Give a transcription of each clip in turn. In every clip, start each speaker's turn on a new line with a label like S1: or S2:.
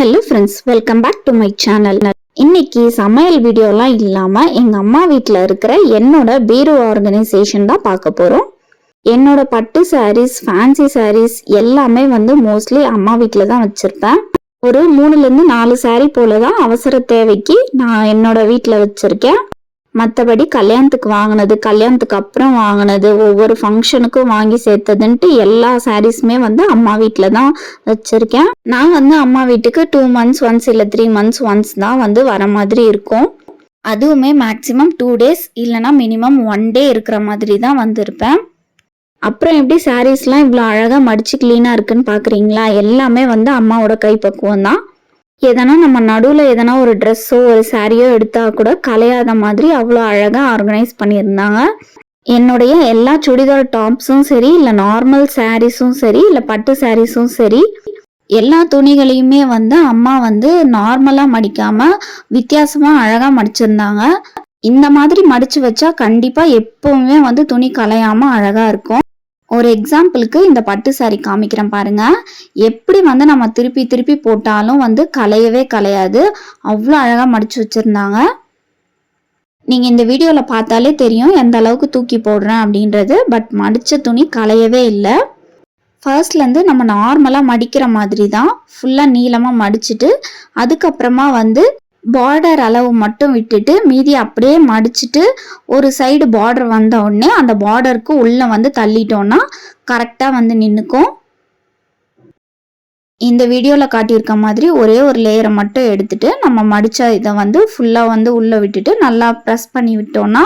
S1: Hello friends welcome back to my channel இன்னைக்கு சமையல் வீடியோலாம் இல்லாமல் எங்கள் அம்மா வீட்டில் இருக்கிற என்னோட பீரோ ஆர்கனைசேஷன் தான் பார்க்க போகிறோம் என்னோட பட்டு சாரீஸ் ஃபேன்சி சாரீஸ் எல்லாமே வந்து மோஸ்ட்லி அம்மா வீட்டில் தான் வச்சுருப்பேன். ஒரு மூணுலேருந்து நாலு சாரீ போல தான் அவசர தேவைக்கு நான் என்னோட வீட்டில் வச்சுருக்கேன். மற்றபடி கல்யாணத்துக்கு வாங்கினது கல்யாணத்துக்கு அப்புறம் வாங்கினது ஒவ்வொரு ஃபங்க்ஷனுக்கும் வாங்கி சேர்த்ததுன்ட்டு எல்லா சாரீஸுமே வந்து அம்மா வீட்டில் தான் வச்சுருக்கேன். நான் வந்து அம்மா வீட்டுக்கு டூ மந்த்ஸ் ஒன்ஸ் இல்லை த்ரீ மந்த்ஸ் ஒன்ஸ் தான் வந்து வர மாதிரி இருக்கும். அதுவுமே மேக்ஸிமம் டூ டேஸ் இல்லைனா மினிமம் ஒன் டே இருக்கிற மாதிரி தான் வந்திருப்பேன். அப்புறம் எப்படி சாரீஸ்லாம் இவ்வளோ அழகாக மடித்து க்ளீனாக இருக்குன்னு பார்க்குறீங்களா எல்லாமே வந்து அம்மாவோட கைப்பக்குவம் தான். எதனா நம்ம நடுவில் எதனா ஒரு ட்ரெஸ்ஸோ ஒரு சாரியோ எடுத்தால் கூட கலையாத மாதிரி அவ்வளோ அழகாக ஆர்கனைஸ் பண்ணியிருந்தாங்க. என்னுடைய எல்லா சுடிதார் டாப்ஸும் சரி இல்லை நார்மல் சாரீஸும் சரி இல்லை பட்டு சாரீஸும் சரி எல்லா துணிகளையுமே வந்து அம்மா வந்து நார்மலாக மடிக்காமல் வித்தியாசமாக அழகாக மடிச்சிருந்தாங்க. இந்த மாதிரி மடிச்சு வச்சா கண்டிப்பாக எப்பவுமே வந்து துணி கலையாமல் அழகாக இருக்கும். ஒரு எக்ஸாம்பிளுக்கு இந்த பட்டு சாரி காமிக்கிறேன் பாருங்க. எப்படி வந்து நம்ம திருப்பி திருப்பி போட்டாலும் வந்து கலையவே கலையாது அவ்வளோ அழகாக மடிச்சு வச்சுருந்தாங்க. நீங்கள் இந்த வீடியோவில் பார்த்தாலே தெரியும் எந்த அளவுக்கு தூக்கி போடுறேன் அப்படின்றது. பட் மடித்த துணி கலையவே இல்லை. ஃபர்ஸ்ட்லேருந்து நம்ம நார்மலாக மடிக்கிற மாதிரி தான். ஃபுல்லாக நீளமாக மடிச்சுட்டு அதுக்கப்புறமா வந்து பார்டர் அளவு மட்டும் விட்டுட்டு மீதி அப்படியே மடிச்சிட்டு ஒரு சைடு பார்டர் வந்த உடனே அந்த பார்டருக்கு உள்ளே வந்து தள்ளிட்டோன்னா கரெக்டாக வந்து நின்றுக்கும் இந்த வீடியோவில் காட்டியிருக்க மாதிரி ஒரே ஒரு லேயரை மட்டும் எடுத்துட்டு நம்ம மடித்த இதை வந்து ஃபுல்லாக வந்து உள்ளே விட்டுட்டு நல்லா ப்ரெஸ் பண்ணி விட்டோன்னா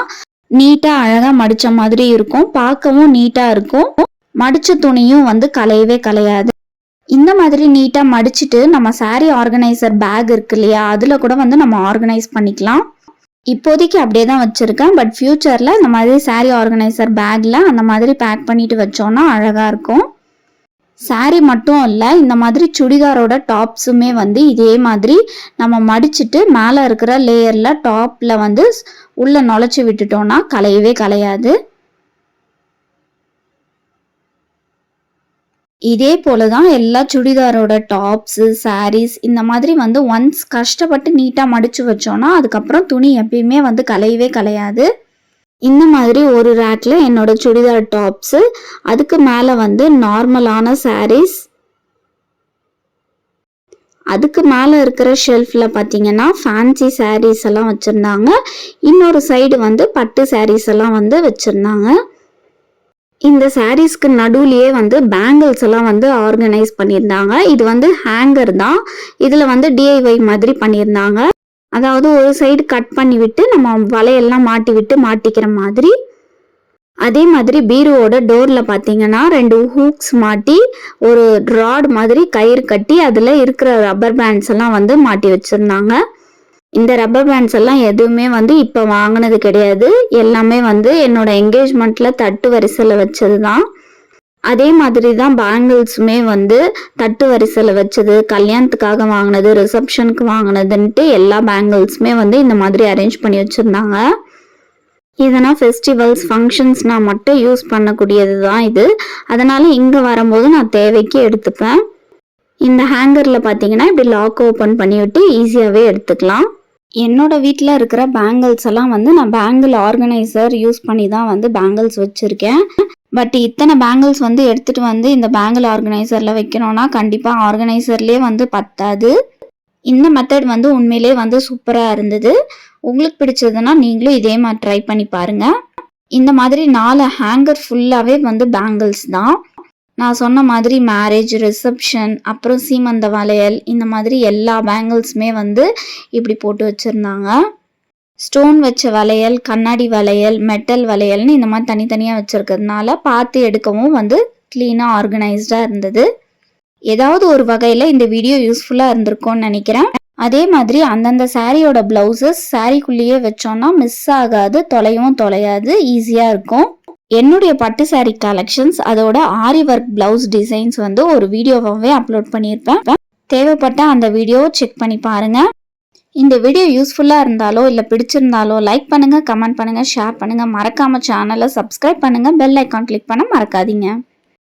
S1: நீட்டாக அழகாக மடித்த மாதிரி இருக்கும். பார்க்கவும் நீட்டாக இருக்கும். மடித்த துணியும் வந்து கலையவே கலையாது இந்த மாதிரி நீட்டாக மடிச்சுட்டு நம்ம saree ஆர்கனைசர் பேக் இருக்கு இல்லையா? அதில் கூட வந்து நம்ம ஆர்கனைஸ் பண்ணிக்கலாம். இப்போதைக்கு அப்படியே தான் வச்சுருக்கேன். பட் ஃப்யூச்சரில் இந்த மாதிரி saree ஆர்கனைசர் பேக்கில் அந்த மாதிரி பேக் பண்ணிட்டு வச்சோன்னா அழகாக இருக்கும். Saree மட்டும் இல்லை இந்த மாதிரி சுடிதாரோட டாப்ஸுமே வந்து இதே மாதிரி நம்ம மடிச்சுட்டு மேலே இருக்கிற லேயரில் டாப்பில் வந்து உள்ளே நுழைச்சி விட்டுட்டோன்னா கலையவே கலையாது. இதே போல தான் எல்லா சுடிதாரோட டாப்ஸு சாரீஸ் இந்த மாதிரி வந்து ஒன்ஸ் கஷ்டப்பட்டு நீட்டாக மடித்து வச்சோன்னா அதுக்கப்புறம் துணி எப்பயுமே வந்து கலையவே கலையாது. இந்த மாதிரி ஒரு ரேக்கில் என்னோட சுடிதார் டாப்ஸு அதுக்கு மேலே வந்து நார்மலான சாரீஸ் அதுக்கு மேலே இருக்கிற ஷெல்ஃபில் பார்த்தீங்கன்னா ஃபேன்சி சாரீஸ் எல்லாம் வச்சுருந்தாங்க. இன்னொரு சைடு வந்து பட்டு சாரீஸ் எல்லாம் வந்து வச்சுருந்தாங்க. இந்த சாரீஸ்க்கு நடுவுலையே வந்து பேங்கிள்ஸ் எல்லாம் வந்து ஆர்கனைஸ் பண்ணியிருந்தாங்க. இது வந்து ஹேங்கர் தான். இதில் வந்து டிஐஒய் மாதிரி பண்ணியிருந்தாங்க. அதாவது ஒரு சைடு கட் பண்ணி விட்டு நம்ம வலையெல்லாம் மாட்டி விட்டு மாட்டிக்கிற மாதிரி. அதே மாதிரி பீரோவோட டோரில் பார்த்தீங்கன்னா ரெண்டு ஹூக்ஸ் மாட்டி ஒரு ராட் மாதிரி கயிறு கட்டி அதில் இருக்கிற ரப்பர் பேண்ட்ஸ் எல்லாம் வந்து மாட்டி வச்சுருந்தாங்க. இந்த ரப்பர் பேண்ட்ஸ் எல்லாம் எதுவுமே வந்து இப்போ வாங்கினது கிடையாது. எல்லாமே வந்து என்னோட என்கேஜ்மெண்ட்டில் தட்டு வரிசையில் வச்சது தான் அதே மாதிரி தான் பேங்கிள்ஸுமே வந்து தட்டு வரிசையில் வச்சது கல்யாணத்துக்காக வாங்கினது ரிசப்ஷனுக்கு வாங்கினதுன்ட்டு எல்லா பேங்கிள்ஸுமே வந்து இந்த மாதிரி அரேஞ்ச் பண்ணி வச்சுருந்தாங்க. இதனால் ஃபெஸ்டிவல்ஸ் ஃபங்க்ஷன்ஸ்னால் மட்டும் யூஸ் பண்ணக்கூடியது தான் இது. அதனால் இங்கே வரும்போது நான் தேவைக்கு எடுத்துப்பேன். இந்த ஹேங்கரில் பார்த்தீங்கன்னா இப்படி லாக் ஓப்பன் பண்ணிவிட்டு ஈஸியாகவே எடுத்துக்கலாம். என்னோட வீட்டில் இருக்கிற பேங்கிள்ஸ் எல்லாம் வந்து நான் பேங்கிள் ஆர்கனைசர் யூஸ் பண்ணி தான் வந்து பேங்கிள்ஸ் வச்சுருக்கேன். பட் இத்தனை பேங்கிள்ஸ் வந்து எடுத்துகிட்டு வந்து இந்த பேங்கிள் ஆர்கனைசரில் வைக்கணும்னா கண்டிப்பாக ஆர்கனைசர்லேயே வந்து பத்தாது. இந்த மெத்தட் வந்து உண்மையிலே வந்து சூப்பராக இருந்தது. உங்களுக்கு பிடிச்சதுன்னா நீங்களும் இதே மாதிரி ட்ரை பண்ணி பாருங்கள் இந்த மாதிரி நாலு ஹேங்கர் ஃபுல்லாகவே வந்து பேங்கிள்ஸ் தான். நான் சொன்ன மாதிரி மேரேஜ் ரிசப்ஷன் அப்புறம் சீமந்த வளையல் இந்த மாதிரி எல்லா பேங்கிள்ஸுமே வந்து இப்படி போட்டு வச்சுருந்தாங்க. ஸ்டோன் வச்ச வளையல் கண்ணாடி வளையல் மெட்டல் வளையல்னு இந்த மாதிரி தனித்தனியாக வச்சுருக்கிறதுனால பார்த்து எடுக்கவும் வந்து க்ளீனாக ஆர்கனைஸ்டாக இருந்தது. ஏதாவது ஒரு வகையில் இந்த வீடியோ யூஸ்ஃபுல்லாக இருந்திருக்கும்னு நினைக்கிறேன். அதே மாதிரி அந்தந்த சாரியோட ப்ளவுசஸ் சாரிக்குள்ளேயே வச்சோன்னா மிஸ் ஆகாது தொலையும் தொலையாது ஈஸியாக இருக்கும். என்னுடைய பட்டு சாரி கலெக்ஷன்ஸ் அதோட ஆரி ஒர்க் பிளவுஸ் டிசைன்ஸ் வந்து ஒரு வீடியோவாகவே அப்லோட் பண்ணியிருப்பேன். தேவைப்பட்ட அந்த வீடியோ செக் பண்ணி பாருங்க. இந்த வீடியோ யூஸ்ஃபுல்லாக இருந்தாலோ இல்லை பிடிச்சிருந்தாலோ லைக் பண்ணுங்கள் கமெண்ட் பண்ணுங்கள் ஷேர் பண்ணுங்கள் மறக்காமல் சேனலை சப்ஸ்கிரைப் பண்ணுங்க. பெல் ஐக்கான் கிளிக் பண்ண மறக்காதீங்க.